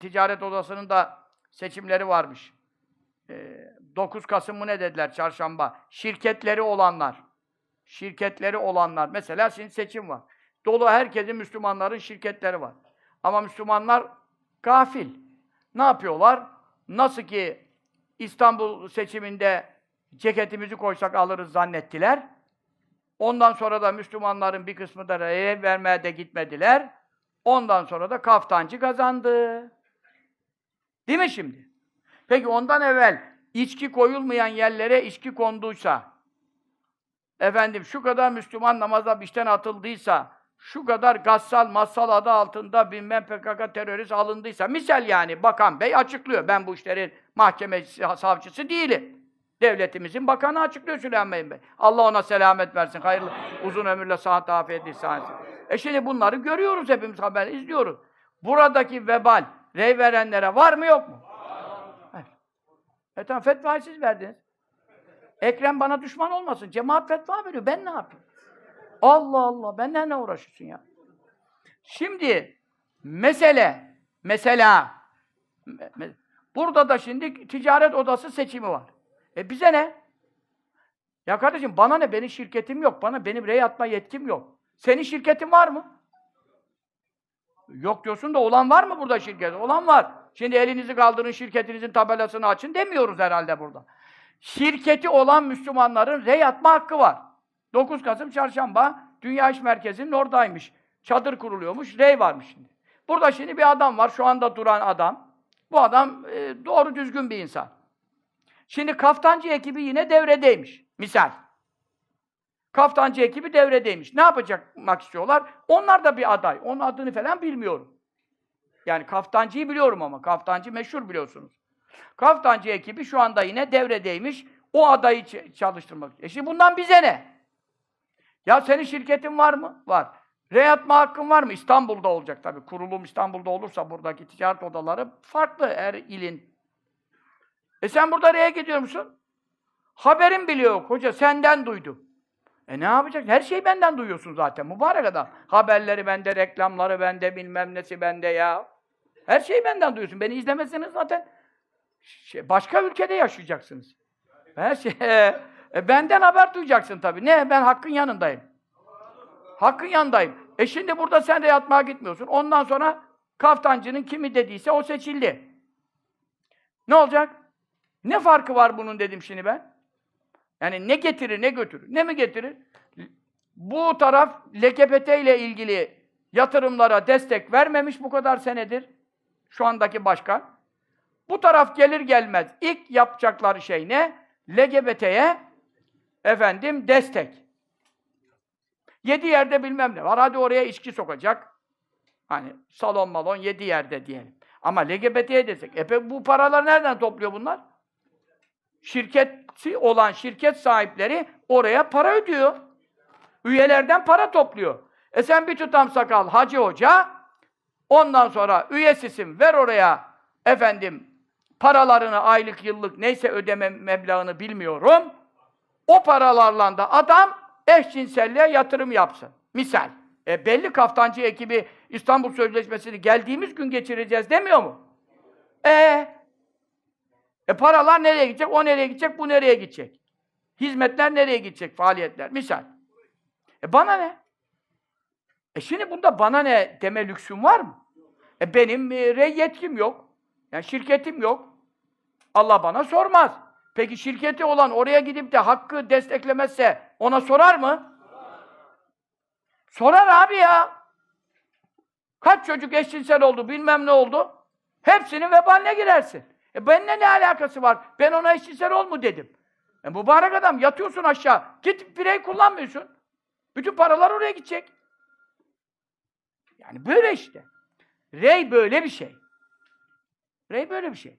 ticaret odasının da seçimleri varmış. Ee, 9 Kasım mı ne dediler çarşamba? Şirketleri olanlar. Şirketleri olanlar. Mesela şimdi seçim var. Dolu herkesin Müslümanların şirketleri var. Ama Müslümanlar gafil. Ne yapıyorlar? Nasıl ki İstanbul seçiminde ceketimizi koysak alırız zannettiler. Ondan sonra da Müslümanların bir kısmı da reye vermeye de gitmediler. Ondan sonra da kaftancı kazandı. Değil mi şimdi? Peki ondan evvel içki koyulmayan yerlere içki konduysa, efendim şu kadar Müslüman namaza işten atıldıysa, şu kadar gassal, massal adı altında bilmem PKK terörist alındıysa, misal yani Bakan Bey açıklıyor. Ben bu işlerin mahkemesi, savcısı değilim. Devletimizin bakanı açıklıyor Süleyman Bey. Allah ona selamet versin. Hayırlı, uzun ömürle, sıhhat, afiyet, ihsan. E şimdi bunları görüyoruz hepimiz haber, izliyoruz. Buradaki vebal, rey verenlere var mı yok mu? Var. E tamam fetvayı siz verdiniz. Ekrem bana düşman olmasın. Cemaat fetva veriyor. Ben ne yapayım? Allah Allah. Benden ne uğraşıyorsun ya? Şimdi mesele, mesela me- me- burada da şimdi ticaret odası seçimi var. E bize ne? Ya kardeşim bana ne? Benim şirketim yok. Bana benim rey atma yetkim yok. Senin şirketin var mı? Yok diyorsun da olan var mı burada şirket? Olan var. Şimdi elinizi kaldırın şirketinizin tabelasını açın demiyoruz herhalde burada. Şirketi olan Müslümanların rey atma hakkı var. 9 Kasım Çarşamba Dünya İş Merkezi'nin oradaymış. Çadır kuruluyormuş, rey varmış şimdi. Burada şimdi bir adam var, şu anda duran adam. Bu adam e, doğru düzgün bir insan. Şimdi kaftancı ekibi yine devredeymiş. Misal. Kaftancı ekibi devredeymiş. Ne yapacakmak istiyorlar? Onlar da bir aday. Onun adını falan bilmiyorum. Yani kaftancıyı biliyorum ama. Kaftancı meşhur biliyorsunuz. Kaftancı ekibi şu anda yine devredeymiş. O adayı çalıştırmak. E şimdi bundan bize ne? Ya senin şirketin var mı? Var. Reyatma hakkın var mı? İstanbul'da olacak tabii. Kurulum İstanbul'da olursa buradaki ticaret odaları farklı her ilin. E sen burada reye gidiyor musun? Haberin bile yok. Hoca senden duydum. E ne yapacak? Her şeyi benden duyuyorsun zaten. Mübarek adam. Haberleri bende, reklamları bende, bilmem nesi bende ya. Her şeyi benden duyuyorsun. Beni izlemeseniz zaten şey, başka ülkede yaşayacaksınız. Her şey. E, benden haber duyacaksın tabii. Ne? Ben hakkın yanındayım. Hakkın yanındayım. E şimdi burada sen de yatmaya gitmiyorsun. Ondan sonra kaftancının kimi dediyse o seçildi. Ne olacak? Ne farkı var bunun dedim şimdi ben. Yani ne getirir ne götürür. Ne mi getirir? Bu taraf LGBT ile ilgili yatırımlara destek vermemiş bu kadar senedir. Şu andaki başkan. Bu taraf gelir gelmez ilk yapacakları şey ne? LGBT'ye efendim destek. Yedi yerde bilmem ne var. Hadi oraya içki sokacak. Hani salon malon yedi yerde diyelim. Ama LGBT'ye destek. E bu paraları nereden topluyor bunlar? Şirketi olan şirket sahipleri oraya para ödüyor. Üyelerden para topluyor. E sen bir tutam sakal hacı hoca ondan sonra üyesisin ver oraya efendim paralarını aylık yıllık neyse ödeme meblağını bilmiyorum. O paralarla da adam eşcinselliğe yatırım yapsın. Misal. E belli kaftancı ekibi İstanbul Sözleşmesi'ni geldiğimiz gün geçireceğiz demiyor mu? E e paralar nereye gidecek? O nereye gidecek? Bu nereye gidecek? Hizmetler nereye gidecek? Faaliyetler. Misal. E bana ne? E şimdi bunda bana ne deme lüksüm var mı? E benim e, yetkim yok. Yani şirketim yok. Allah bana sormaz. Peki şirketi olan oraya gidip de hakkı desteklemezse ona sorar mı? Sorar abi ya. Kaç çocuk eşcinsel oldu, bilmem ne oldu. Hepsinin vebaline girersin. E benimle ne alakası var? Ben ona eşcinsel ol mu dedim. E mübarek adam yatıyorsun aşağı. Git birey kullanmıyorsun. Bütün paralar oraya gidecek. Yani böyle işte. Rey böyle bir şey. Rey böyle bir şey.